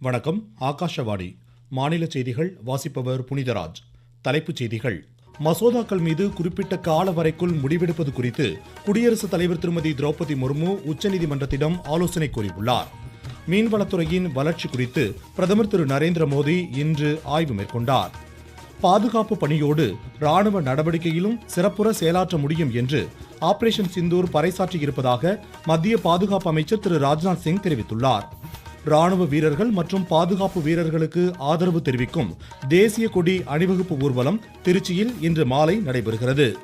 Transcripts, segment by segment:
வணக்கம் ஆகாஷவாணி. மாநில செய்திகள் வாசிப்பவர் புனிதராஜ். தலைப்புச் செய்திகள். மசோதாக்கள் மீது குறிப்பிட்ட கால வரைக்குள் முடிவெடுப்பது குறித்து குடியரசுத் தலைவர் திருமதி திரௌபதி முர்மு உச்சநீதிமன்றத்திடம் ஆலோசனை கூறியுள்ளார். மீன்வளத்துறையின் வளர்ச்சி குறித்து பிரதமர் திரு நரேந்திர மோடி இன்று ஆய்வு மேற்கொண்டார். பாதுகாப்பு பணியோடு ராணுவ நடவடிக்கையிலும் சிறப்புற செயலாற்ற முடியும் என்று ஆபரேஷன் சிந்தூர் பறைசாற்றியிருப்பதாக மத்திய பாதுகாப்பு அமைச்சர் திரு ராஜ்நாத் சிங் தெரிவித்துள்ளார். ராணுவ வீரர்கள் மற்றும் பாதுகாப்பு வீரர்களுக்கு ஆதரவு தெரிவிக்கும் தேசிய கொடி அணிவகுப்பு ஊர்வலம் திருச்சியில் இன்று மாலை நடைபெறுகிறது.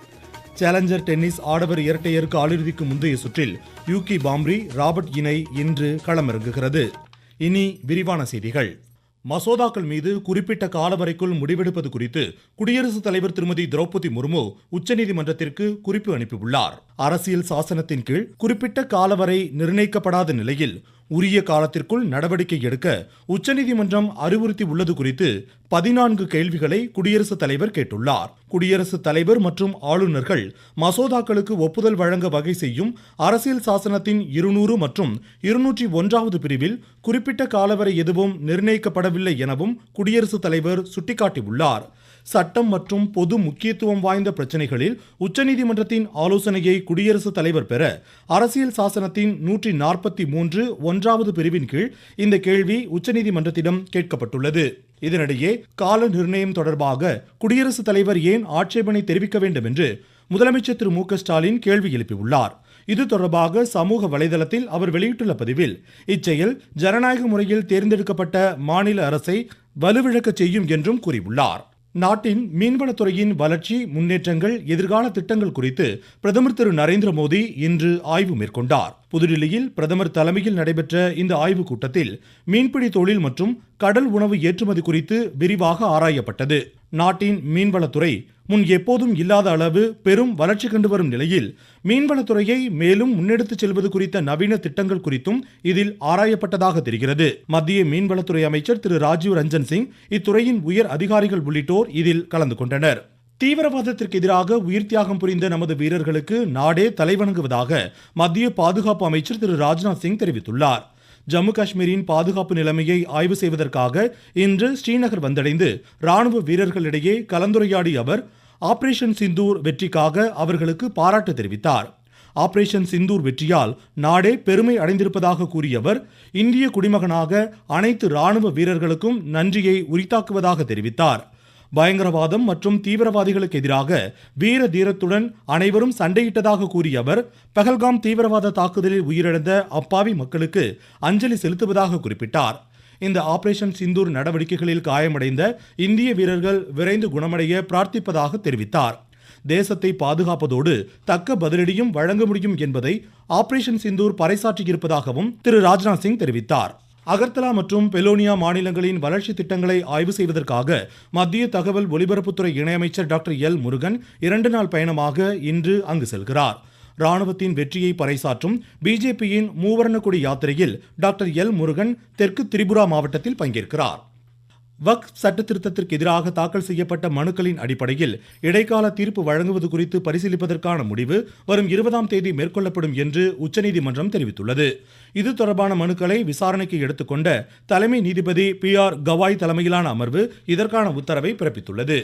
சேலஞ்சர் டென்னிஸ் ஆடவர் இரட்டையர் காலிறுதிக்கு முந்தைய சுற்றில் யூகி பாம்ரி ராபர்ட் இணை இன்று களமிறங்குகிறது. இனி விரிவான செய்திகள். மசோதாக்கள் மீது குறிப்பிட்ட காலவரைக்குள் முடிவெடுப்பது குறித்து குடியரசுத் தலைவர் திருமதி திரௌபதி முர்மு உச்சநீதிமன்றத்திற்கு குறிப்பு அனுப்பியுள்ளார். அரசியல் சாசனத்தின் கீழ் குறிப்பிட்ட காலவரை நிர்ணயிக்கப்படாத நிலையில் உரிய காலத்திற்குள் நடவடிக்கை எடுக்க உச்சநீதிமன்றம் அறிவுறுத்தி உள்ளது குறித்து பதினான்கு கேள்விகளை குடியரசுத் தலைவர் கேட்டுள்ளார். குடியரசுத் தலைவர் மற்றும் ஆளுநர்கள் மசோதாக்களுக்கு ஒப்புதல் வழங்க வகை செய்யும் அரசியல் சாசனத்தின் இருநூறு மற்றும் இருநூற்றி ஒன்றாவது பிரிவில் குறிப்பிட்ட காலவரை எதுவும் நிர்ணயிக்கப்படவில்லை எனவும் குடியரசுத் தலைவர் சுட்டிக்காட்டியுள்ளார். சட்டம் மற்றும் பொது முக்கியத்துவம் வாய்ந்த பிரச்சினைகளில் உச்சநீதிமன்றத்தின் ஆலோசனையை குடியரசுத் தலைவர் பெற அரசியல் சாசனத்தின் நூற்றி நாற்பத்தி மூன்று ஒன்றாவது பிரிவின் கீழ் இந்த கேள்வி உச்சநீதிமன்றத்திடம் கேட்கப்பட்டுள்ளது. இதனிடையே கால நிர்ணயம் தொடர்பாக குடியரசுத் தலைவர் ஏன் ஆட்சேபனை தெரிவிக்க வேண்டும் என்று முதலமைச்சர் திரு மு க ஸ்டாலின் கேள்வி எழுப்பியுள்ளார். இது தொடர்பாக சமூக வலைதளத்தில் அவர் வெளியிட்டுள்ள பதிவில் இச்செயல் ஜனநாயக முறையில் தேர்ந்தெடுக்கப்பட்ட மாநில அரசை வலுவிழக்கச் செய்யும் என்றும் கூறியுள்ளார். நாட்டின் மீன்வளத்துறையின் வளர்ச்சி முன்னேற்றங்கள் எதிர்கால திட்டங்கள் குறித்து பிரதமர் திரு நரேந்திர மோடி இன்று ஆய்வு மேற்கொண்டார். புதுடில்லியில் பிரதமர் தலைமையில் நடைபெற்ற இந்த ஆய்வுக் கூட்டத்தில் மீன்பிடி தொழில் மற்றும் கடல் உணவு ஏற்றுமதி குறித்து விரிவாக ஆராயப்பட்டது. நாட்டின் மீன்வளத்துறை முன் எப்போதும் இல்லாத அளவு பெரும் வளர்ச்சி கண்டு வரும் நிலையில் மீன்வளத்துறையை மேலும் முன்னெடுத்துச் செல்வது குறித்த நவீன திட்டங்கள் குறித்தும் இதில் ஆராயப்பட்டதாக தெரிகிறது. மத்திய மீன்வளத்துறை அமைச்சர் திரு ராஜீவ் ரஞ்சன் சிங் இத்துறையின் உயர் அதிகாரிகள் உள்ளிட்டோர் இதில் கலந்து கொண்டனர். தீவிரவாதத்திற்கு எதிராக உயிர் தியாகம் புரிந்த நமது வீரர்களுக்கு நாடே தலைவணங்குவதாக மத்திய பாதுகாப்பு அமைச்சர் திரு ராஜ்நாத் சிங் தெரிவித்துள்ளார். ஜம்மு காஷ்மீரின் பாதுகாப்பு நிலைமையை ஆய்வு செய்வதற்காக இன்று ஸ்ரீநகர் வந்தடைந்து ராணுவ வீரர்களிடையே கலந்துரையாடிய அவர் ஆபரேஷன் சிந்தூர் வெற்றிக்காக அவர்களுக்கு பாராட்டு தெரிவித்தார். ஆபரேஷன் சிந்தூர் வெற்றியால் நாடே பெருமை அடைந்திருப்பதாக கூறிய அவர் இந்திய குடிமகனாக அனைத்து ராணுவ வீரர்களுக்கும் நன்றியை உரித்தாக்குவதாக தெரிவித்தார். பயங்கரவாதம் மற்றும் தீவிரவாதிகளுக்கு எதிராக வீர தீரத்துடன் அனைவரும் சண்டையிட்டதாக கூறிய அவர் பகல்காம் தீவிரவாத தாக்குதலில் உயிரிழந்த அப்பாவி மக்களுக்கு அஞ்சலி செலுத்துவதாக குறிப்பிட்டார். இந்த ஆபரேஷன் சிந்தூர் நடவடிக்கைகளில் காயமடைந்த இந்திய வீரர்கள் விரைந்து குணமடைய பிரார்த்திப்பதாக தெரிவித்தார். தேசத்தை பாதுகாப்பதோடு தக்க பதிலடியும் வழங்க முடியும் என்பதை ஆபரேஷன் சிந்தூர் பறைசாற்றியிருப்பதாகவும் திரு ராஜ்நாத் சிங் தெரிவித்தார். அகர்த்தலா மற்றும் பெலோனியா மாநிலங்களின் வளர்ச்சி திட்டங்களை ஆய்வு செய்வதற்காக மத்திய தகவல் ஒலிபரப்புத்துறை இணையமைச்சர் டாக்டர் எல் முருகன் இரண்டு நாள் பயணமாக இன்று அங்கு செல்கிறார். ராணுவத்தின் வெற்றியை பறைசாற்றும் பிஜேபியின் மூவர்ண கொடி யாத்திரையில் டாக்டர் எல் முருகன் தெற்கு திரிபுரா மாவட்டத்தில் பங்கேற்கிறார். வக்ஃப் சட்ட திருத்தத்திற்கு எதிராக தாக்கல் செய்யப்பட்ட மனுக்களின் அடிப்படையில் இடைக்கால தீர்ப்பு வழங்குவது குறித்து பரிசீலிப்பதற்கான முடிவு வரும் இருபதாம் தேதி மேற்கொள்ளப்படும் என்று உச்சநீதிமன்றம் தெரிவித்துள்ளது. இது தொடர்பான மனுக்களை விசாரணைக்கு எடுத்துக்கொண்ட தலைமை நீதிபதி பி ஆர் கவாய் தலைமையிலான அமர்வு இதற்கான உத்தரவை பிறப்பித்துள்ளது.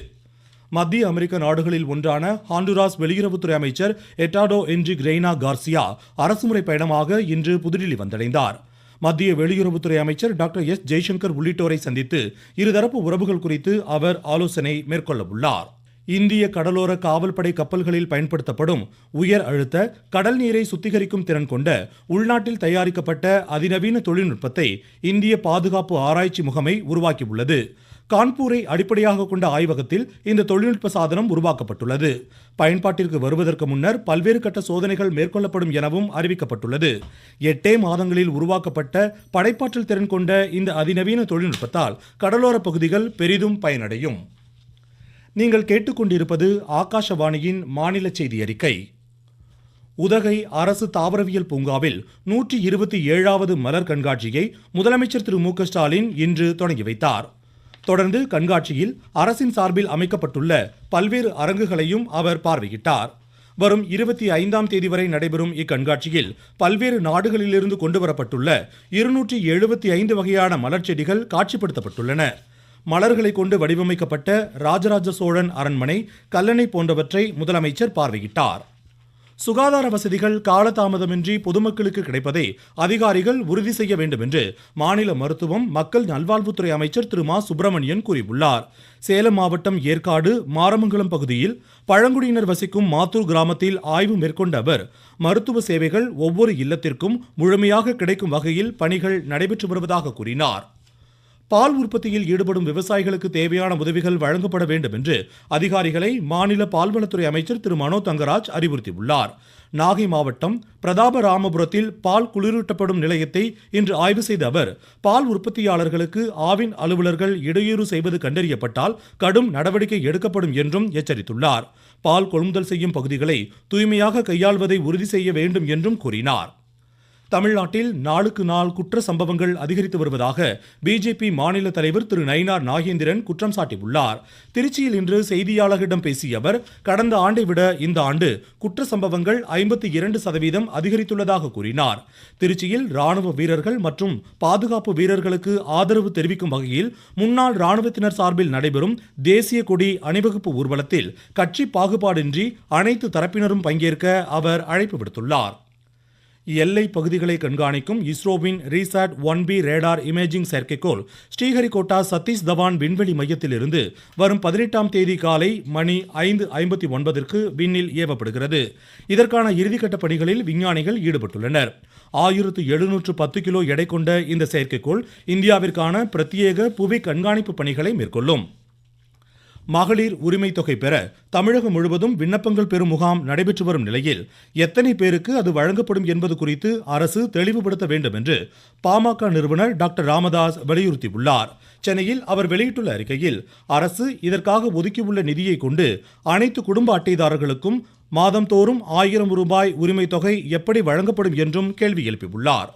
மத்திய அமெரிக்க நாடுகளில் ஒன்றான ஹாண்டுராஸ் வெளியுறவுத்துறை அமைச்சர் எட்டாடோ என்ஜி கிரெய்னா கார்சியா அரசுமுறை பயணமாக இன்று புதுடில்லி வந்தடைந்தார். மத்திய வெளியுறவுத்துறை அமைச்சர் டாக்டர் எஸ் ஜெய்சங்கர் உள்ளிட்டோரை சந்தித்து இருதரப்பு உறவுகள் குறித்து அவர் ஆலோசனை மேற்கொள்ளவுள்ளார். இந்திய கடலோர காவல்படை கப்பல்களில் பயன்படுத்தப்படும் உயர் அழுத்த கடல் நீரை சுத்திகரிக்கும் திறன் கொண்ட உள்நாட்டில் தயாரிக்கப்பட்ட அதிநவீன தொழில்நுட்பத்தை இந்திய பாதுகாப்பு ஆராய்ச்சி முகமை உருவாக்கியுள்ளது. கான்பூரை அடிப்படையாக கொண்ட ஆய்வகத்தில் இந்த தொழில்நுட்ப சாதனம் உருவாக்கப்பட்டுள்ளது. பயன்பாட்டிற்கு வருவதற்கு முன்னர் பல்வேறு கட்ட சோதனைகள் மேற்கொள்ளப்படும் எனவும் அறிவிக்கப்பட்டுள்ளது. எட்டே மாதங்களில் உருவாக்கப்பட்ட படைப்பாற்றல் திறன் கொண்ட இந்த அதிநவீன தொழில்நுட்பத்தால் கடலோர பகுதிகள் பெரிதும் பயனடையும். நீங்கள் கேட்டுக்கொண்டிருப்பது ஆகாஷவாணியின் மாநில செய்தி அறிக்கை உதகை அரசு தாவரவியல் பூங்காவில் நூற்றி இருபத்தி ஏழாவது மலர் கண்காட்சியை முதலமைச்சர் திரு மு க ஸ்டாலின் இன்று தொடங்கி வைத்தார். தொடர்ந்து கண்காட்சியில் அரசின் சார்பில் அமைக்கப்பட்டுள்ள பல்வேறு அரங்குகளையும் அவர் பார்வையிட்டார். வரும் இருபத்தி ஐந்தாம் தேதி வரை நடைபெறும் இக்கண்காட்சியில் பல்வேறு நாடுகளிலிருந்து கொண்டுவரப்பட்டுள்ள இருநூற்றி எழுபத்தி ஐந்து வகையான மலர் செடிகள் காட்சிப்படுத்தப்பட்டுள்ளன. மலர்களை கொண்டு வடிவமைக்கப்பட்ட ராஜராஜ சோழன் அரண்மனை கல்லணை போன்றவற்றை முதலமைச்சர் பார்வையிட்டார். சுகாதார வசதிகள் காலதாமதமின்றி பொதுமக்களுக்கு கிடைப்பதை அதிகாரிகள் உறுதி செய்ய வேண்டும் என்று மாநில மருத்துவம் மக்கள் நல்வாழ்வுத்துறை அமைச்சர் திரு மா. சுப்பிரமணியன் கூறியுள்ளார். சேலம் மாவட்டம் ஏற்காடு மாரமங்கலம் பகுதியில் பழங்குடியினர் வசிக்கும் மாத்தூர் கிராமத்தில் ஆய்வு மேற்கொண்ட அவர் மருத்துவ சேவைகள் ஒவ்வொரு இல்லத்திற்கும் முழுமையாக கிடைக்கும் வகையில் பணிகள் நடைபெற்று வருவதாக கூறினார். பால் உற்பத்தியில் ஈடுபடும் விவசாயிகளுக்கு தேவையான உதவிகள் வழங்கப்பட வேண்டும் என்று அதிகாரிகளை மாநில பால்வளத்துறை அமைச்சர் திரு. மனோ தங்கராஜ் அறிவுறுத்தியுள்ளார். நாகை மாவட்டம் பிரதாபராமபுரத்தில் பால் குளிரூட்டப்படும் நிலையத்தை இன்று ஆய்வு செய்த அவர் பால் உற்பத்தியாளர்களுக்கு ஆவின் அலுவலர்கள் இடையூறு செய்வது கண்டறியப்பட்டால் கடும் நடவடிக்கை எடுக்கப்படும் என்றும் எச்சரித்துள்ளார். பால் கொள்முதல் செய்யும் பகுதிகளை தூய்மையாக கையாள்வதை உறுதி செய்ய வேண்டும் என்றும் கூறினார். தமிழ்நாட்டில் நாளுக்கு நாள் குற்ற சம்பவங்கள் அதிகரித்து வருவதாக பிஜேபி மாநில தலைவர் திரு நயினார் நாகேந்திரன் குற்றம் சாட்டியுள்ளார். திருச்சியில் இன்று செய்தியாளர்களிடம் பேசிய அவர் கடந்த ஆண்டை விட இந்த ஆண்டு குற்ற சம்பவங்கள் ஐம்பத்தி இரண்டு சதவீதம் அதிகரித்துள்ளதாக கூறினார். திருச்சியில் ராணுவ வீரர்கள் மற்றும் பாதுகாப்பு வீரர்களுக்கு ஆதரவு தெரிவிக்கும் வகையில் முன்னாள் ராணுவத்தினர் சார்பில் நடைபெறும் தேசிய கொடி அணிவகுப்பு ஊர்வலத்தில் கட்சி பாகுபாடின்றி அனைத்து தரப்பினரும் பங்கேற்க அவர் அழைப்பு விடுத்துள்ளார். எல்லை பகுதிகளை கண்காணிக்கும் இஸ்ரோவின் RISAT one B radar imaging செயற்கைக்கோள் ஸ்ரீஹரிகோட்டா சதீஷ் தவான் விண்வெளி மையத்திலிருந்து வரும் பதினெட்டாம் தேதி காலை மணி ஐந்து ஐம்பத்தி ஒன்பதற்கு விண்ணில் ஏவப்படுகிறது. இதற்கான இறுதிக்கட்ட பணிகளில் விஞ்ஞானிகள் ஈடுபட்டுள்ளனர். ஆயிரத்து எழுநூற்று பத்து கிலோ எடை கொண்ட இந்த செயற்கைக்கோள் இந்தியாவிற்கான பிரத்யேக புவி கண்காணிப்பு பணிகளை மேற்கொள்ளும். மகளிர் உரிமை தொகை பெற தமிழகம் முழுவதும் விண்ணப்பங்கள் பெறும் முகாம் நடைபெற்று வரும் நிலையில் எத்தனை பேருக்கு அது வழங்கப்படும் என்பது குறித்து அரசு தெளிவுபடுத்த வேண்டும் என்று பாமக நிறுவனர் டாக்டர் ராமதாஸ் வலியுறுத்தியுள்ளார். சென்னையில் அவர் வெளியிட்டுள்ள அறிக்கையில் அரசு இதற்காக ஒதுக்கியுள்ள நிதியை கொண்டு அனைத்து குடும்ப அட்டைதாரர்களுக்கும் மாதந்தோறும் ஆயிரம் ரூபாய் உரிமை தொகை எப்படி வழங்கப்படும் என்றும் கேள்வி எழுப்பியுள்ளார்.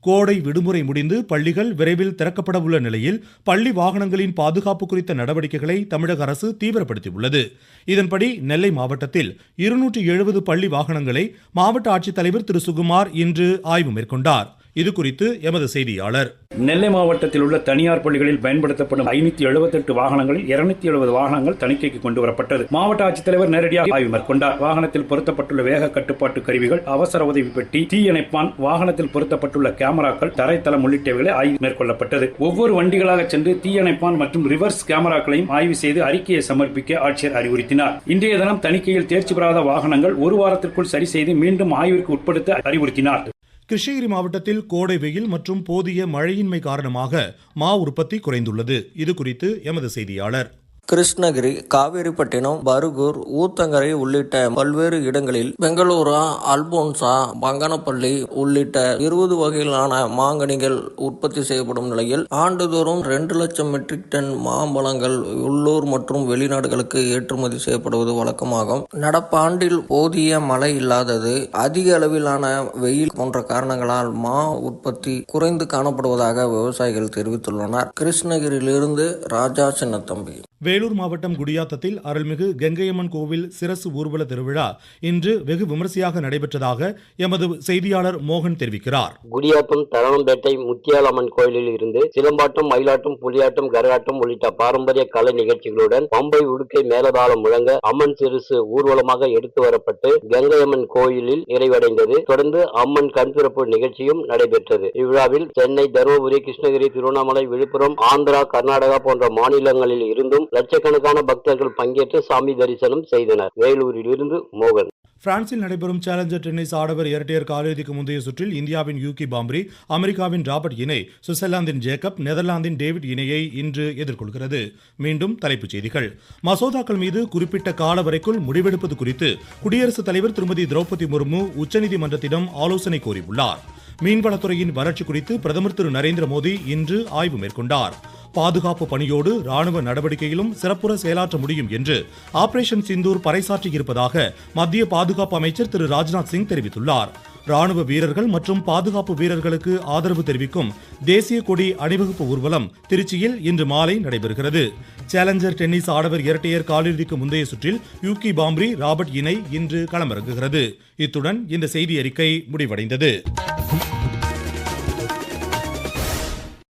கோடை விடுமுறை முடிந்து பள்ளிகள் விரைவில் திறக்கப்பட உள்ள நிலையில் பள்ளி வாகனங்களின் பாதுகாப்பு குறித்த நடவடிக்கைகளை தமிழக அரசு தீவிரப்படுத்தியுள்ளது. இதன்படி நெல்லை மாவட்டத்தில் இருநூற்றி எழுபது பள்ளி வாகனங்களை மாவட்ட ஆட்சித்தலைவர் திரு. சுகுமார் இன்று ஆய்வு மேற்கொண்டார். இது குறித்து எமது செய்தியாளர். நெல்லை மாவட்டத்தில் உள்ள தனியார் பள்ளிகளில் பயன்படுத்தப்படும் ஐநூத்தி எழுபத்தெட்டு வாகனங்களில் இருநூத்தி எழுபது வாகனங்கள் தணிக்கைக்கு கொண்டு வரப்பட்டது. மாவட்ட ஆட்சித்தலைவர் நேரடியாக ஆய்வு மேற்கொண்டார். வாகனத்தில் பொருத்தப்பட்டுள்ள வேக கட்டுப்பாட்டு கருவிகள் அவசர உதவி பெட்டி தீயணைப்பான் வாகனத்தில் பொருத்தப்பட்டுள்ள கேமராக்கள் தரைத்தளம் உள்ளிட்டவைகளை ஆய்வு மேற்கொள்ளப்பட்டது. ஒவ்வொரு வண்டிகளாக சென்று தீயணைப்பான் மற்றும் ரிவர்ஸ் கேமராக்களையும் ஆய்வு செய்து அறிக்கையை சமர்ப்பிக்க ஆட்சியர் அறிவுறுத்தினார். இன்றைய தினம் தணிக்கையில் தேர்ச்சி பெறாத வாகனங்கள் ஒரு வாரத்திற்குள் சரி செய்து மீண்டும் ஆய்விற்கு உட்படுத்த அறிவுறுத்தினார். கிருஷ்ணகிரி மாவட்டத்தில் கோடை வெயில் மற்றும் போதிய மழையின்மை காரணமாக மா உற்பத்தி குறைந்துள்ளது. இது குறித்து எமது செய்தியாளர் கிருஷ்ணகிரி காவேரிப்பட்டினம் பருகூர் ஊத்தங்கரை உள்ளிட்ட பல்வேறு இடங்களில் பெங்களூரா அல்போன்சா பங்கனப்பள்ளி உள்ளிட்ட இருபது வகையிலான மாங்கனிகள் உற்பத்தி செய்யப்படும் நிலையில் ஆண்டுதோறும் ரெண்டு லட்சம் மெட்ரிக் டன் மாம்பழங்கள் உள்ளூர் மற்றும் வெளிநாடுகளுக்கு ஏற்றுமதி செய்யப்படுவது வழக்கமாகும். நடப்பாண்டில் போதிய மழை இல்லாதது அதிக அளவிலான வெயில் போன்ற காரணங்களால் மா உற்பத்தி குறைந்து காணப்படுவதாக விவசாயிகள் தெரிவித்துள்ளனர். கிருஷ்ணகிரியிலிருந்து ராஜா சின்னத்தம்பி வேலூர் மாவட்டம் குடியாத்தத்தில் அருள்மிகு கங்கையம்மன் கோவில் சிரசு ஊர்வல திருவிழா இன்று வெகு விமரிசையாக நடைபெற்றதாக எமது செய்தியாளர் மோகன் தெரிவிக்கிறார். குடியாத்தம் தரவம்பேட்டை முத்தியாலம்மன் கோயிலில் இருந்து சிலம்பாட்டம் மயிலாட்டம் புலியாட்டம் கரகாட்டம் உள்ளிட்ட பாரம்பரிய கலை நிகழ்ச்சிகளுடன் பம்பை உடுக்கை மேலதாளம் முழங்க அம்மன் சிறுசு ஊர்வலமாக எடுத்து வரப்பட்டு கங்கையம்மன் கோயிலில் நிறைவடைந்தது. தொடர்ந்து அம்மன் கண்திறப்பு நிகழ்ச்சியும் நடைபெற்றது. இவ்விழாவில் சென்னை தருமபுரி கிருஷ்ணகிரி திருவண்ணாமலை விழுப்புரம் ஆந்திரா கர்நாடகா போன்ற மாநிலங்களில் இருந்தும் லட்சக்கணக்கான பக்தர்கள் பங்கேற்று சாமி தரிசனம் செய்தனர். வேலூரில் இருந்து மோகன். பிரான்சில் நடைபெறும் சேலஞ்சர் டென்னிஸ் ஆடவர் இரட்டையர் காலிறுதிக்கு முந்தைய சுற்றில் இந்தியாவின் யூகி பாம்ரி அமெரிக்காவின் ராபர்ட் இணை சுவிட்சர்லாந்தின் ஜேக்கப் நெதர்லாந்தின் டேவிட் இணையை இன்று எதிர்கொள்கிறது. மீண்டும் தலைப்புச் செய்திகள். மசோதாக்கள் மீது குறிப்பிட்ட கால வரைக்குள் முடிவெடுப்பது குறித்து குடியரசுத் தலைவர் திருமதி திரௌபதி முர்மு உச்சநீதிமன்றத்திடம் ஆலோசனை கோரியுள்ளார். மீன்வளத்துறையின் வறட்சி குறித்து பிரதமர் திரு நரேந்திர மோடி இன்று ஆய்வு மேற்கொண்டார். பாதுகாப்பு பணியோடு ராணுவ நடவடிக்கையிலும் சிறப்புற செயலாற்ற முடியும் என்று ஆபரேஷன் சிந்தூர் பறைசாற்றியிருப்பதாக மத்திய பாதுகாப்பு அமைச்சர் திரு ராஜ்நாத் சிங் தெரிவித்துள்ளார். ராணுவ வீரர்கள் மற்றும் பாதுகாப்பு வீரர்களுக்கு ஆதரவு தெரிவிக்கும் தேசிய கொடி அணிவகுப்பு ஊர்வலம் திருச்சியில் இன்று மாலை நடைபெறுகிறது. சேலஞ்சர் டென்னிஸ் ஆடவர் இரட்டையர் காலிறுதிக்கு முந்தைய சுற்றில் யூகி பாம்ரி ராபர்ட் இணை இன்று களமிறங்குகிறது. இத்துடன் இந்த செய்தி அறிக்கை முடிவடைந்தது.